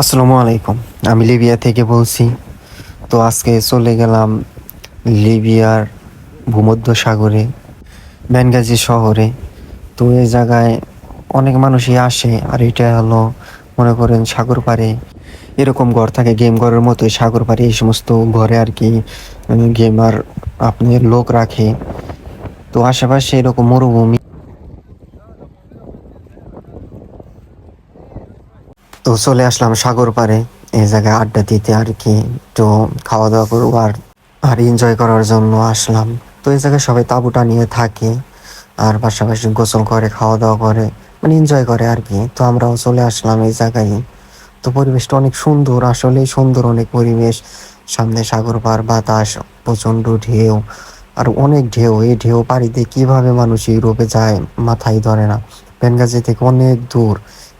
আসসালামু আলাইকুম। আমি লিবিয়া থেকে বলছি। তো আজকে চলে গেলাম লিবিয়ার ভূমধ্য সাগরে বেনগাজি শহরে। তো এই জায়গায় অনেক মানুষই আসে, আর এটা হলো মনে করেন সাগর পাড়ে। এরকম ঘর থাকে, গেম ঘরের মতোই সাগর পাড়ে। এই সমস্ত ঘরে আর কি গেমার আপনি লোক রাখে। তো আশেপাশে এরকম মরুভূমি তো চলে আসলাম সাগর পাড়ে, এই জায়গায় আড্ডা দিতে আর কি। তো খাওয়া দাওয়া করব আর আর এনজয় করার জন্য আসলাম। তো এই জায়গায় সবাই তাঁবুটা নিয়ে থাকে আর পাশাপাশি গোসল করে খাওয়া দাওয়া করে মানে এনজয় করে আর কি। তো আমরাও চলে আসলাম এই জায়গায়। তো পরিবেশটা অনেক সুন্দর, আসলেই সুন্দর অনেক পরিবেশ। সামনে সাগর পার বাতাস, প্রচণ্ড ঢেউ, আর অনেক ঢেউ। এই ঢেউ পাড়িতে কীভাবে মানুষ ইউরোপে যায় মাথায় ধরে না। বেনগাজি থেকে অনেক দূর।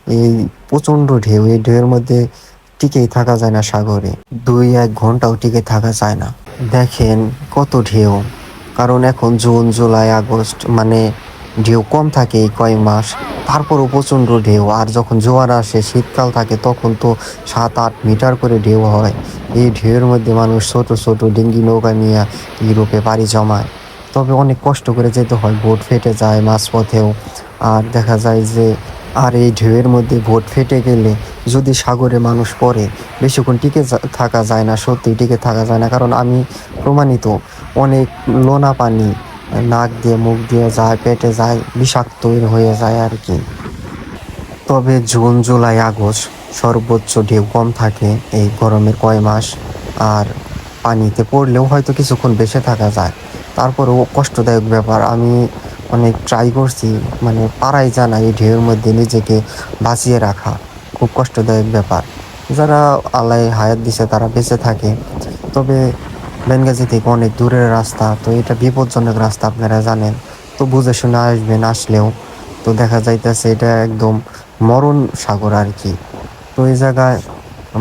এই প্রচণ্ড ঢেউ, এই ঢেউয়ের মধ্যে টিকেই থাকা যায় না সাগরে। দুই এক ঘন্টাও টিকে থাকা যায় না। দেখেন কত ঢেউ। কারণ এখন জুন, জুলাই, আগস্ট মানে ঢেউ কম থাকে এই কয়েক মাস। তারপরও প্রচণ্ড ঢেউ। আর যখন জোয়ার আসে, শীতকাল থাকে, তখন তো সাত, আট মিটার করে ঢেউ হয়। এই ঢেউয়ের মধ্যে মানুষ ছোট ছোট ডিঙ্গি নৌকা নিয়ে ইউরোপে পাড়ি জমায়। তবে অনেক কষ্ট করে যেতে হয়। বোট ফেটে যায় মাঝপথেও। আর দেখা যায় যে আর এই ঢেউয়ের মধ্যে ভোট ফেটে গেলে যদি সাগরে মানুষ পড়ে, বেশিক্ষণ টিকে থাকা যায় না সত্যি টিকে থাকা যায় না। কারণ আমি প্রমাণিত, অনেক লোনা পানি, নাক দিয়ে, মুখ দিয়ে যায়, পেটে যায়, বিষাক্ত হয়ে যায় আর কি। তবে জুন, জুলাই, আগস্ট সর্বোচ্চ ঢেউ কম থাকে এই গরমের কয় মাস। আর পানিতে পড়লেও হয়তো কিছুক্ষণ বেঁচে থাকা যায়। তারপরেও কষ্টদায়ক ব্যাপার। আমি অনেক ট্রাই করছি মানে পারাই জানা এই ঢেউয়ের মধ্যে নিজেকে বাঁচিয়ে রাখা। খুব কষ্টদায়ক ব্যাপার। যারা আল্লাহ হায়াত দিছে তারা বেঁচে থাকে। তবে বেনগাজি থেকে অনেক দূরের রাস্তা, তো এটা বিপজ্জনক রাস্তা আপনারা জানেন। তো বুঝে শুনে আসবেন আসলেও। তো দেখা যাইতেছে এটা একদম মরণ সাগর আর কি। তো এই জায়গায়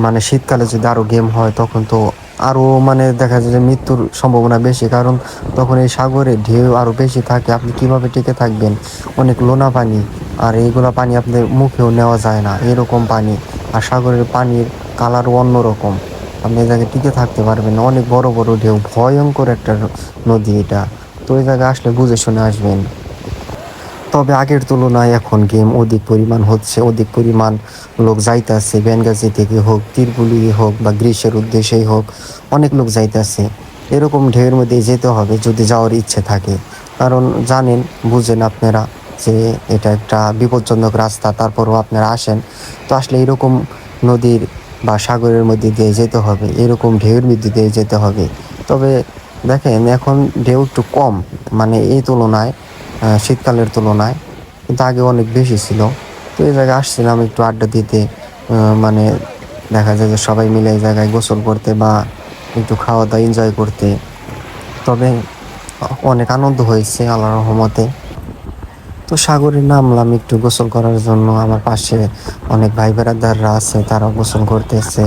মানে শীতকালে যদি আরও গেম হয় তখন তো আরও মানে দেখা যায় যে মৃত্যুর সম্ভাবনা বেশি, কারণ তখন এই সাগরে ঢেউ আরও বেশি থাকে, আপনি কীভাবে টিকে থাকবেন? অনেক লোনা পানি, আর এইগুলা পানি আপনার মুখেও নেওয়া যায় না, এরকম পানি। আর সাগরের পানির কালারও অন্যরকম। আপনি এই জায়গায় টিকে থাকতে পারবেন না, অনেক বড় বড় ঢেউ, ভয়ঙ্কর একটা নদী এটা। তো এই জায়গায় আসলে বুঝে শুনে আসবেন। তবে আগের তুলনায় এখন গেম অধিক পরিমাণ হচ্ছে, অধিক পরিমাণ লোক যাইতেছে বেনগাজি থেকে হোক, তীরগুলি হোক বা গ্রীষ্মের উদ্দেশ্যেই হোক, অনেক লোক যাইতেছে। এরকম ঢেউয়ের মধ্যে যেতে হবে যদি যাওয়ার ইচ্ছে থাকে। কারণ জানেন, বুঝেন আপনারা যে এটা একটা বিপজ্জনক রাস্তা, তারপরও আপনারা আসেন। তো আসলে এরকম নদীর বা সাগরের মধ্যে দিয়ে যেতে হবে, এরকম ঢেউয়ের মধ্যে দিয়ে যেতে হবে। তবে দেখেন, এখন ঢেউ একটু কম মানে এই তুলনায় শীতকালের তুলনায়, কিন্তু আগে অনেক বেশি ছিল। তো এই জায়গায় আসছিলাম একটু আড্ডা দিতে মানে দেখা যায় যে সবাই মিলে এই জায়গায় গোসল করতে বা একটু খাওয়া দাওয়া এনজয় করতে। তবে অনেক আনন্দ হয়েছে আল্লাহ রহমতে। তো সাগরে নামলাম একটু গোসল করার জন্য। আমার পাশে অনেক ভাই বেড়াদাররা আছে, তারাও গোসল করতেছে।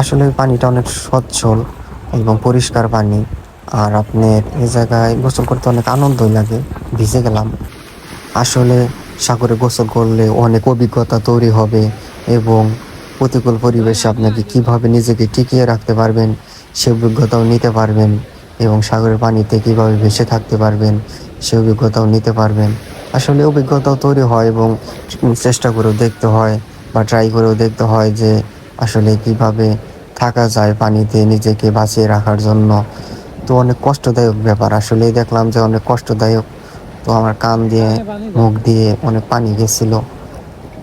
আসলে পানিটা অনেক সচ্ছল এবং পরিষ্কার পানি। আর আপনার এই জায়গায় গোসল করতে অনেক আনন্দই লাগে। ভিজে গেলাম। আসলে সাগরে গোসল করলে অনেক অভিজ্ঞতা তৈরি হবে এবং প্রতিকূল পরিবেশে আপনাকে কীভাবে নিজেকে টিকিয়ে রাখতে পারবেন, সে অভিজ্ঞতাও নিতে পারবেন এবং সাগরের পানিতে কীভাবে ভেসে থাকতে পারবেন, সে অভিজ্ঞতাও নিতে পারবেন। আসলে অভিজ্ঞতাও তৈরি হয় এবং চেষ্টা করেও দেখতে হয় বা ট্রাই করেও দেখতে হয় যে আসলে কীভাবে থাকা যায় পানিতে নিজেকে বাঁচিয়ে রাখার জন্য। তো অনেক কষ্টদায়ক ব্যাপার। আসলে দেখলাম যে অনেক কষ্টদায়ক। তো আমার কান দিয়ে, মুখ দিয়ে অনেক পানি গেছিল।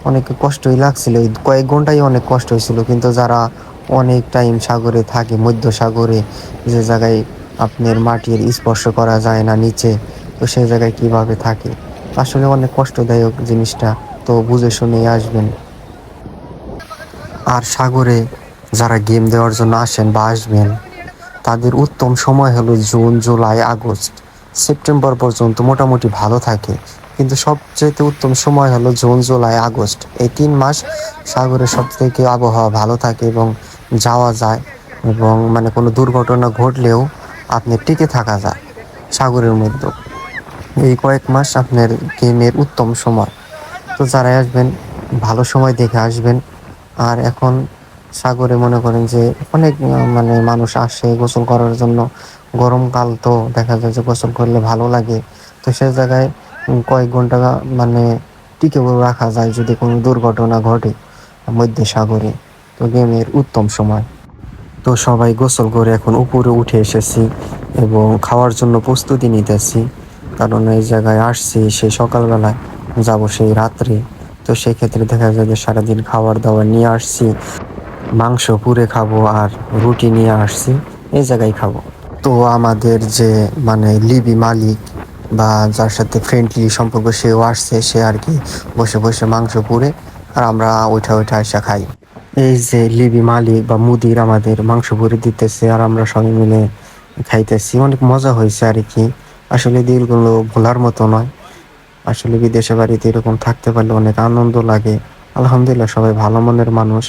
অনেক কষ্টই লাগছিল। কয়েক ঘন্টাই অনেক কষ্ট হয়েছিল। কিন্তু যারা অনেক টাইম সাগরে থাকে, মধ্য সাগরে, যে জায়গায় আপনার মাটির স্পর্শ করা যায় না নিচে, তো সেই জায়গায় কীভাবে থাকে? আসলে অনেক কষ্টদায়ক জিনিসটা। তো বুঝে শুনেই আসবেন। আর সাগরে যারা গেম দেওয়ার জন্য আসেন বা আসবেন তাদের উত্তম সময় হলো জুন, জুলাই, আগস্ট। সেপ্টেম্বর পর্যন্ত মোটামুটি ভালো থাকে। কিন্তু সবচেয়ে উত্তম সময় হলো জুন, জুলাই, আগস্ট। এই তিন মাস সাগরে সব থেকে আবহাওয়া ভালো থাকে এবং যাওয়া যায় এবং মানে কোনো দুর্ঘটনা ঘটলেও আপনি টিকে থাকা যায় সাগরের মধ্যে। এই কয়েক মাস আপনার গেমের উত্তম সময়। তো যারা আসবেন, ভালো সময় দেখে আসবেন। আর এখন সাগরে মনে করেন যে অনেক মানে মানুষ আসে গোসল করার জন্য। গরমকাল তো দেখা যায় যে গোসল করলে ভালো লাগে। তো সে জায়গায় কয়েক ঘণ্টা মানে টিকে রাখা যায় যদি কোনো দুর্ঘটনা ঘটে মধ্যে সাগরে। তো গেমের উত্তম সময়। তো সবাই গোসল করে এখন উপরে উঠে এসেছি এবং খাওয়ার জন্য প্রস্তুতি নিতেছি। কারণ এই জায়গায় আসছি সেই সকালবেলায় যাব সেই রাত্রে। তো সেক্ষেত্রে দেখা যায় যে সারাদিন খাবার দাবার নিয়ে আসছি। মাংস পুড়ে খাব আর রুটি নিয়ে আসছি, এই জায়গায় খাব। তো আমাদের যে মানে লিবি মালিক বা যার সাথে ফ্রেন্ডলি সম্পর্ক, সেও আসছে, সে আর কি বসে বসে মাংস পুড়ে আর আমরা ওইটা ওইটা এসে খাই। এই যে লিবি মালিক বা মুদির আমাদের মাংস পুড়ে দিতেছে আর আমরা সবাই মিলে খাইতেছি, অনেক মজা হয়েছে আর কি। আসলে দিনগুলো ভোলার মতো নয়। আসলে বিদেশে বাড়িতে এরকম থাকতে পারলে অনেক আনন্দ লাগে। আলহামদুলিল্লাহ সবাই ভালো মনের মানুষ।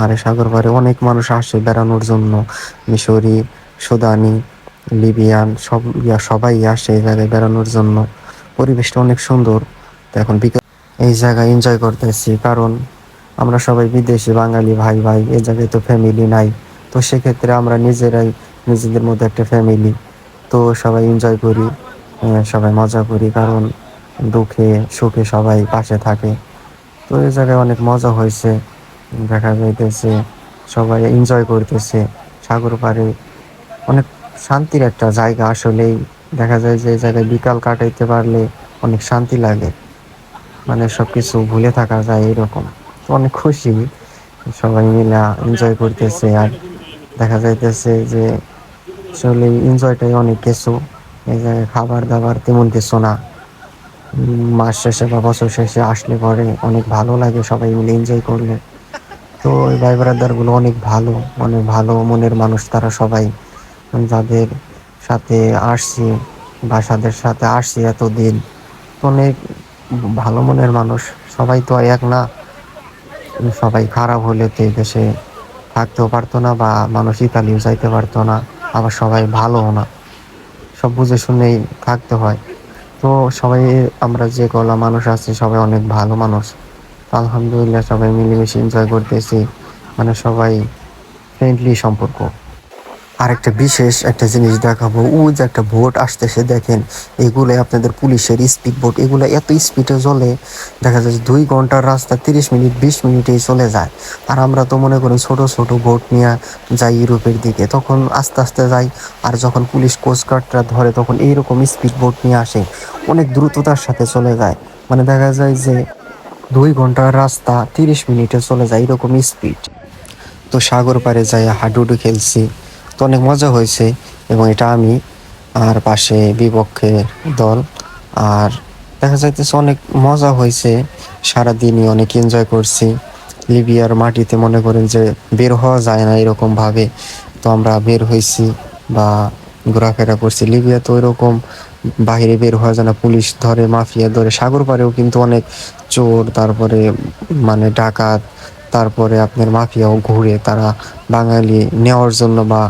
আর এই সাগর পাড়ে অনেক মানুষ আসে বেড়ানোর জন্য। মিশরি, সুদানি, লিবিয়ান, সব সবাই আসে এই জায়গায় বেড়ানোর জন্য। পরিবেশটা অনেক সুন্দর। তো এখন বিকেল এই জায়গায় এনজয় করতেছি, কারণ আমরা সবাই বিদেশি বাঙালি ভাই ভাই, এই জায়গায় তো ফ্যামিলি নাই। তো সেক্ষেত্রে আমরা নিজেরাই নিজেদের মধ্যে একটা ফ্যামিলি তো সবাই এনজয় করি সবাই মজা করি, কারণ দুঃখে সুখে সবাই পাশে থাকে। তো এই জায়গায় অনেক মজা হয়েছে। দেখা যাইতেছে, সবাই এনজয় করতেছে। সাগর পাড়ে অনেক শান্তির একটা জায়গা আসলেই। দেখা যায় যে জায়গায় বিকাল কাটাইতে পারলে অনেক শান্তি লাগে। মানে সবকিছু ভুলে থাকা যায় এরকম। তো অনেক খুশি। সবাই মিলে এনজয় করতেছে। আর দেখা যাইতেছে যে, আসলে এনজয়টাই অনেক কিছু। এই জায়গায় খাবার দাবার তেমন কিছু না। মাস শেষে বা বছর শেষে আসলে পরে অনেক ভালো লাগে সবাই মিলে এনজয় করলে। তো ওই ভাই ব্রাদারগুলো অনেক ভালো অনেক ভালো মনের মানুষ তারা সবাই। যাদের সাথে আসছি বা যাদের সাথে আসছি এতদিন। অনেক ভালো মনের মানুষ, সবাই তো এক না। সবাই খারাপ হলে তো দেশে থাকতেও পারতো না বা মানুষ ইতালিও যাইতে পারতো না, আবার সবাই ভালোও না। সব বুঝে শুনেই থাকতে হয়। তো সবাই, আমরা যে কলা মানুষ আছি, সবাই অনেক ভালো মানুষ। আলহামদুলিল্লাহ সবাই মিলেমিশে এনজয় করতেছি। মানে সবাই ফ্রেন্ডলি সম্পর্ক। আরেকটা বিশেষ একটা জিনিস দেখাবো। ও যে একটা বোট আসতেছে, দেখেন এগুলো আপনাদের পুলিশের স্পিড বোট এগুলো এত স্পিডে চলে, দেখা যায় যে দুই ঘণ্টার রাস্তা, তিরিশ মিনিট, বিশ মিনিটেই চলে যায়। আর আমরা তো মনে করি ছোট ছোট বোট নিয়ে যাই ইউরোপের দিকে, তখন আস্তে আস্তে যাই। আর যখন পুলিশ কোস্টগার্ডরা ধরে, তখন এইরকম স্পিড বোট নিয়ে আসে। অনেক দ্রুততার সাথে চলে যায়। মানে দেখা যায় যে দুই ঘণ্টার রাস্তা তিরিশ মিনিটে চলে যায় এরকম স্পিড তো সাগর পাড়ে যাই হাডুডু খেলছি। তো অনেক মজা হয়েছে এবং এটা আমি আর পাশে বিপক্ষে দল আর দেখা যাইতেছে অনেক মজা হয়েছে। সারাদিনই অনেক এনজয় করছি। লিবিয়ার মাটিতে মনে করেন যে বের হওয়া যায় না এরকম ভাবে তো আমরা বের হয়েছি বা ঘোরাফেরা করছি। লিবিয়া তো এরকম বাইরে বের হওয়া যায় না পুলিশ ধরে, মাফিয়া ধরে, সাগর পাড়েও কিন্তু অনেক চোর, তারপরে মানে ডাকাত, তারপরে আপনার মাফিয়াও ঘুরে তারা বাঙালি নেওয়ার জন্য বা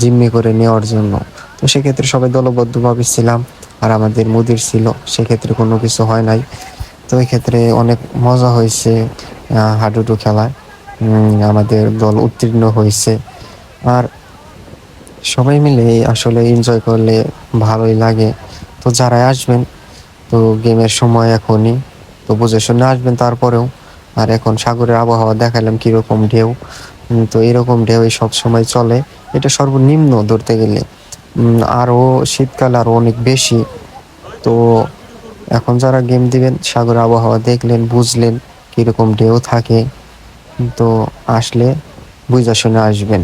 জিম্মি করে নেওয়ার জন্য। তো সেক্ষেত্রে সবাই দলবদ্ধভাবে ছিলাম, আর আমাদের মুদির ছিল, সেক্ষেত্রে কোনো কিছু হয় নাই। তো ক্ষেত্রে অনেক মজা হয়েছে হাডুডু খেলায়। আমাদের দল উত্তীর্ণ হয়েছে। আর সবাই মিলে আসলে এনজয় করলে ভালোই লাগে। তো যারাই আসবেন, তো গেমের সময় এখনই, তো বুঝে শুনে আসবেন তারপরেও। আর এখন সাগরের আবহাওয়া দেখালাম কীরকম ঢেউ তো এরকম ঢেউ সব সময় চলে। এটা সর্বনিম্ন ধরতে গেলে। আরও শীতকাল আরও অনেক বেশি। তো এখন যারা গেম দিবেন সাগর আবহাওয়া দেখলেন, বুঝলেন কীরকম ঢেউ থাকে, তো আসলে বুঝা শুনে আসবেন।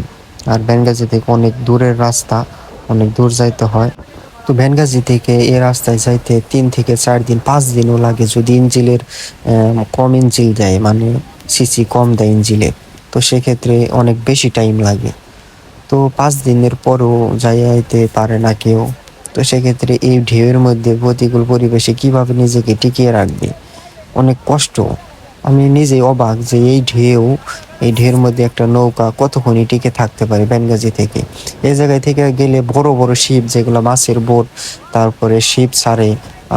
আর বেনগাজি থেকে অনেক দূরের রাস্তা, অনেক দূর যাইতে হয়। তো বেনগাজি থেকে এই রাস্তায় যাইতে তিন থেকে চার দিন, পাঁচ দিনও লাগে যদি ইঞ্জিলের কম ইঞ্জিল দেয় মানে সিসি কম দেয় ইঞ্জিলে। তো সেক্ষেত্রে অনেক বেশি টাইম লাগে। তো পাঁচ দিনের পরও যাইতে পারে না কেউ। তো সেক্ষেত্রে এই ঢেউয়ের মধ্যে প্রতিকূল পরিবেশে কীভাবে নিজেকে টিকিয়ে রাখবে? অনেক কষ্ট। আমি নিজেই অবাক যে এই ঢেউ এই ঢের মধ্যে একটা নৌকা কতক্ষণ টিকে থাকতে পারে বেনগাজি থেকে? এই জায়গায় থেকে গেলে বড় বড় শিপ যেগুলো মাছের বোট, তারপরে শিপ ছাড়ে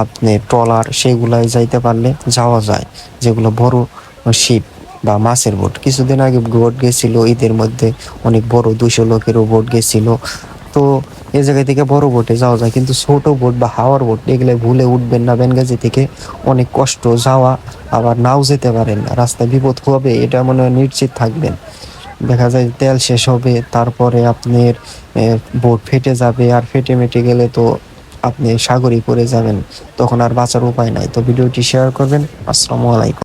আপনি ট্রলার সেগুলাই যাইতে পারলে যাওয়া যায়, যেগুলো বড় শিপ বা মাছের বোট। কিছুদিন আগে বোট গেছিল, ঈদের মধ্যে অনেক বড় দুশো লোকেরও বোট গেছিল। তো এ জায়গা থেকে বড় বোটে যাওয়া যায়। কিন্তু ছোট বোট বা হাওয়ার বোট এগুলো ভুলে উঠবেন না। বেনগাজি থেকে অনেক কষ্ট যাওয়া, আবার নাও যেতে পারেন রাস্তায় বিপদ হবে, এটা মনে হয় নিশ্চিত থাকবেন। দেখা যায় তেল শেষ হবে, তারপরে আপনার বোট ফেটে যাবে। আর ফেটে মেটে গেলে তো আপনি সাগরই পড়ে যাবেন। তখন আর বাঁচার উপায় নাই। তো ভিডিওটি শেয়ার করবেন। আসসালামু আলাইকুম।